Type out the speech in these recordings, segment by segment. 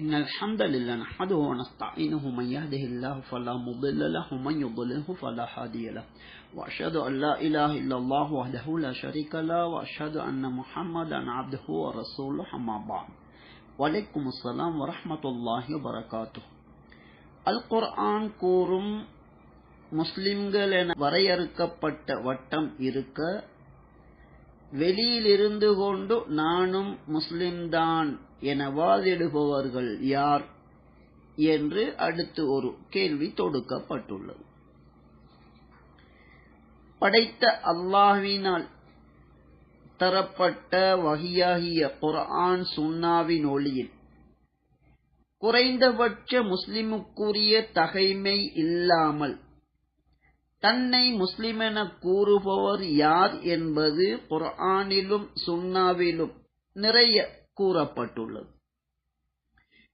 إن الحمد لله نحمده ونستعينه من يهده الله فلا مضل له ومن يضلله فلا هادي له. وأشهد أن لا إله إلا الله وحده لا شريك له وأشهد أن محمدا عبده ورسوله أما بعد. وعليكم السلام ورحمة الله وبركاته. القرآن كورم مسلم என வரையறுக்கப்பட்ட வட்டம் இருக்க வெளியிலிருந்து கொண்டு நானும் முஸ்லிம்தான் என வாதிடுபவர்கள் யார் என்று அடுத்து ஒரு கேள்வி தொடுக்கப்பட்டுள்ளது. படைத்த அல்லாஹ்வினால் தரப்பட்ட வகியாகிய குரான் சுன்னாவின் ஒளியில் குறைந்தபட்ச முஸ்லிமுக்குரிய தகைமை இல்லாமல் தன்னை முஸ்லிமென கூறுபவர் யார் என்பது குர்ஆனிலும் சுன்னாவிலும் நிறைய கூறப்பட்டுள்ளது.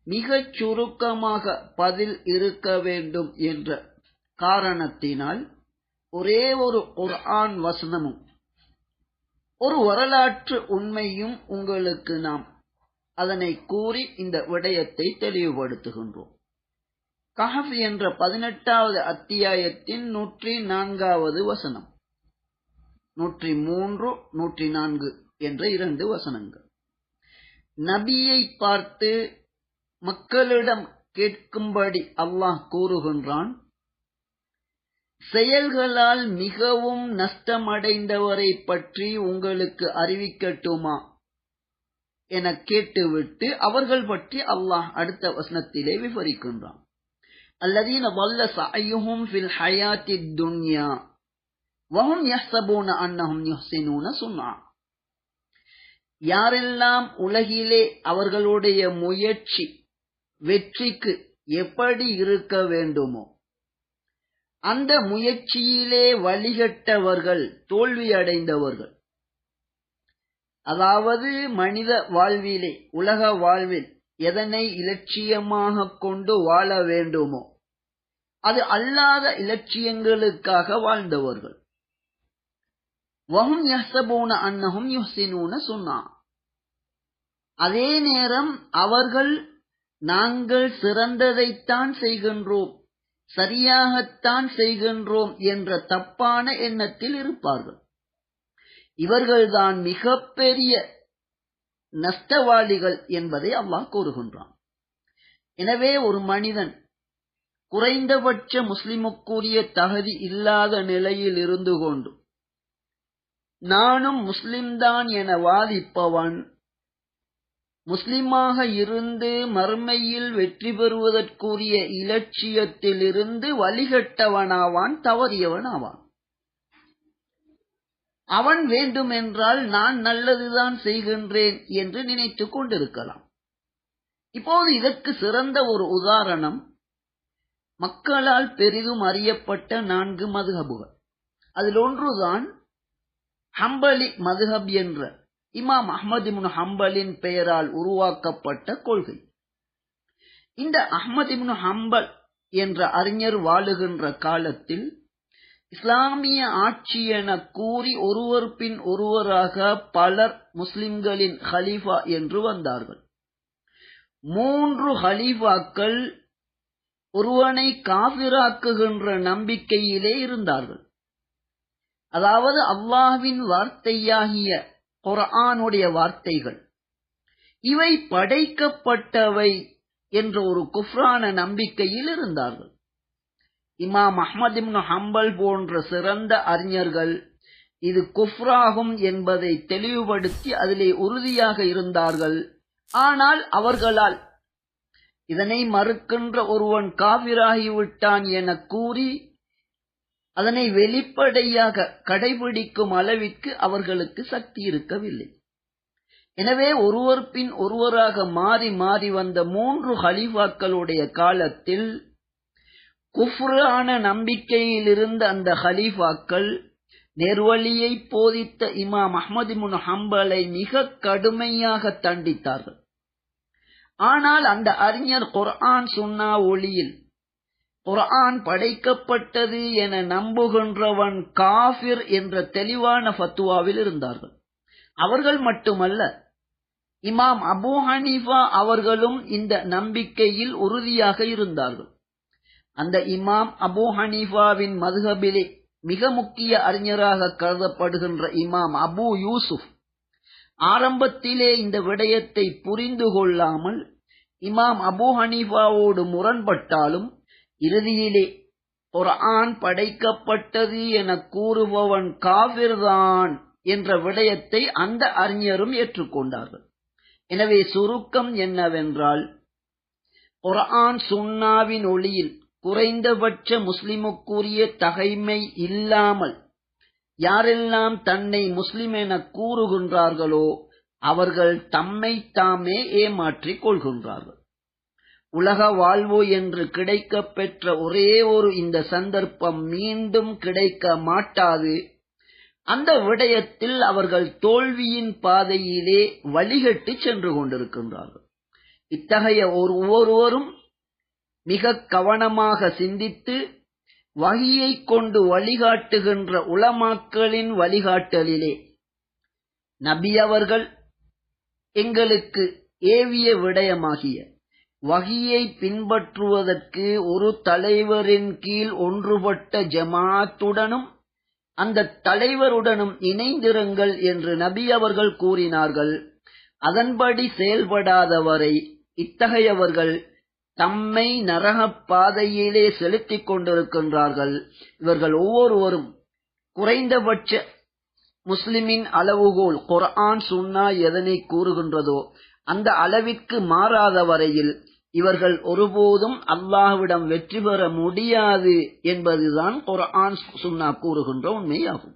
மிகச் சுருக்கமாக பதில் இருக்க வேண்டும் என்ற காரணத்தினால் ஒரே ஒரு குர்ஆன் வசனமும் ஒரு வரலாற்று உண்மையும் உங்களுக்கு நாம் அதனை கூறி இந்த விடயத்தை தெளிவுபடுத்துகின்றோம். கஹப் என்ற பதினெட்டாவது அத்தியாயத்தின் நூற்றி நான்காவது வசனம். நூற்றி மூன்று நூற்றி நான்கு என்ற இரண்டு வசனங்கள். நபியை பார்த்து மக்களிடம் கேட்கும்படி அல்லாஹ் கூறுகின்றான் செயல்களால் மிகவும் நஷ்டமடைந்தவரை பற்றி உங்களுக்கு அறிவிக்கட்டுமா? என கேட்டுவிட்டு அவர்கள் பற்றி அல்லாஹ் அடுத்த வசனத்திலே விவரிக்கின்றான். الذين வல்ல سعيهم ஃபில் ஹயாத்தி துன்யா வஹும் يحسبون أنهم يحسنون صنعا. யாரெல்லாம் உலகிலே அவர்களுடைய முயற்சி வெற்றிக்கு எப்படி இருக்க வேண்டுமோ அந்த முயற்சியிலே வழிகட்டவர்கள் தோல்வியடைந்தவர்கள். அதாவது மனித வாழ்விலே உலக வாழ்வில் எதனை இலட்சியமாக கொண்டு வாழ வேண்டுமோ அது அல்லாத இலட்சியங்களுக்காக வாழ்ந்தவர்கள். வஹும் யஹ்சபூன அன்னஹும் யுஹ்சினூன சொன்னான் அதே நேரம் அவர்கள் நாங்கள் சிறந்ததைத்தான் செய்கின்றோம் சரியாகத்தான் செய்கின்றோம் என்ற தப்பான எண்ணத்தில் இருப்பார்கள். இவர்கள்தான் மிகப்பெரிய நஷ்டவாளிகள் என்பதை அல்லாஹ் கூறுகின்றான். எனவே ஒரு மனிதன் குறைந்தபட்ச முஸ்லிமுக்குரிய தகுதி இல்லாத நிலையில் இருந்து கொண்டு நானும் முஸ்லிம்தான் என வாதிப்பவன் முஸ்லிமாக இருந்து மறுமையில் வெற்றி பெறுவதற்குரிய இலட்சியத்திலிருந்து வழிகட்டவனாவான் தவறியவன் ஆவான் அவன் வேண்டுமென்றால் நான் நல்லதுதான் செய்கின்றேன் என்று நினைத்துக் கொண்டிருக்கலாம். இப்போது இதற்கு சிறந்த ஒரு உதாரணம் மக்களால் பெரிதும் அறியப்பட்ட நான்கு மதுஹபுகள். அதில் ஒன்றுதான் ஹம்பலி மதுஹப் என்ற இமாம் அஹமது இப்னு ஹம்பலின் பெயரால் உருவாக்கப்பட்ட கொள்கை. இந்த அஹமது இப்னு ஹம்பல் என்ற அறிஞர் வாழுகின்ற காலத்தில் இஸ்லாமிய ஆட்சி என கூறி ஒருவர் பின் ஒருவராக பலர் முஸ்லிம்களின் ஹலீஃபா என்று வந்தார்கள். மூன்று ஹலீஃபாக்கள் ஒருவனை காபிராக்குகின்ற நம்பிக்கையிலே இருந்தார்கள். அதாவது அல்லாஹ்வின் வார்த்தையாகிய குர்ஆனுடைய வார்த்தைகள். இவை படைக்கப்பட்டவை என்ற ஒரு குஃப்ரான நம்பிக்கையில் இருந்தார்கள். இமாம் அஹமது இப்னு ஹம்பல் போன்ற சிறந்த அறிஞர்கள் இது குஃப்ராகும் என்பதை தெளிவுபடுத்தி அதிலே உறுதியாக இருந்தார்கள். ஆனால் அவர்களால் இதனை மறுக்கின்ற ஒருவன் காவிராகிவிட்டான் என கூறி அதனை வெளிப்படையாக கடைபிடிக்கும் அளவிற்கு அவர்களுக்கு சக்தி இருக்கவில்லை. எனவே ஒருவர் பின் ஒருவராக மாறி மாறி வந்த மூன்று ஹலீஃபாக்களுடைய காலத்தில் குஃப்ரான நம்பிக்கையில் இருந்த அந்த ஹலீஃபாக்கள் நேர்வழியை போதித்த இமாம் அஹ்மது முன் ஹம்பலை மிக கடுமையாக தண்டித்தார்கள். ஆனால் அந்த அறிஞர் குர்ஆன் சுன்னா ஒளியில் குர்ஆன் படைக்கப்பட்டது என நம்புகின்றவன் காஃபிர் என்ற தெளிவான ஃபத்துவாவில் இருந்தார்கள். அவர்கள் மட்டுமல்ல இமாம் அபு ஹனீஃபா அவர்களும் இந்த நம்பிக்கையில் உறுதியாக இருந்தார்கள். அந்த இமாம் அபு ஹனீஃபாவின் மதுகபிலே மிக முக்கிய அறிஞராக கருதப்படுகின்ற இமாம் அபு யூசுப் ஆரம்பத்திலே இந்த விடயத்தை புரிந்து கொள்ளாமல் இமாம் அபு ஹனீஃபாவோடு முரண்பட்டாலும் இறுதியிலே குரான் படைக்கப்பட்டது என கூறுபவன் காவிர்தான் என்ற விடயத்தை அந்த அறிஞரும் ஏற்றுக்கொண்டார்கள். எனவே சுருக்கம் என்னவென்றால் குரான் சுன்னாவின் ஒளியில் குறைந்தபட்ச முஸ்லிமுக்குரிய தகைமை இல்லாமல் யாரெல்லாம் தன்னை முஸ்லிம் என கூறுகின்றார்களோ அவர்கள் தம்மை தாமே ஏமாற்றிக் கொள்கின்றார்கள். உலக வாழ்வு என்று கிடைக்கப் பெற்ற ஒரே ஒரு இந்த சந்தர்ப்பம் மீண்டும் கிடைக்க மாட்டாது. அந்த விடயத்தில் அவர்கள் தோல்வியின் பாதையிலே வழிகட்டு சென்று கொண்டிருக்கின்றார்கள். இத்தகைய ஒரு ஒவ்வொருவரும் மிக கவனமாக சிந்தித்து வகியைக் கொண்டு வழிகாட்டுகின்ற உளமாக்களின் வழிகாட்டலிலே நபி அவர்கள் எங்களுக்கு ஏவிய விடயமாகிய வகியை பின்பற்றுவதற்கு ஒரு தலைவரின் கீழ் ஒன்றுபட்ட ஜமாத்துடனும் அந்த தலைவருடனும் இணைந்திருங்கள் என்று நபி அவர்கள் கூறினார்கள். அதன்படி செயல்படாதவரை இத்தகையவர்கள் தம்மை நரகப் பாதையிலே செலுத்திக் கொண்டிருக்கின்றார்கள். இவர்கள் ஒவ்வொருவரும் குறைந்தபட்ச முஸ்லிமின் அளவுகோல் குர்ஆன் சுன்னா எதனை கூறுகின்றதோ அந்த அளவிற்கு மாறாத வரையில் இவர்கள் ஒருபோதும் அல்லாஹ்விடம் வெற்றி பெற முடியாது என்பதுதான் குர்ஆன் சுன்னா கூறுகின்ற உண்மையாகும்.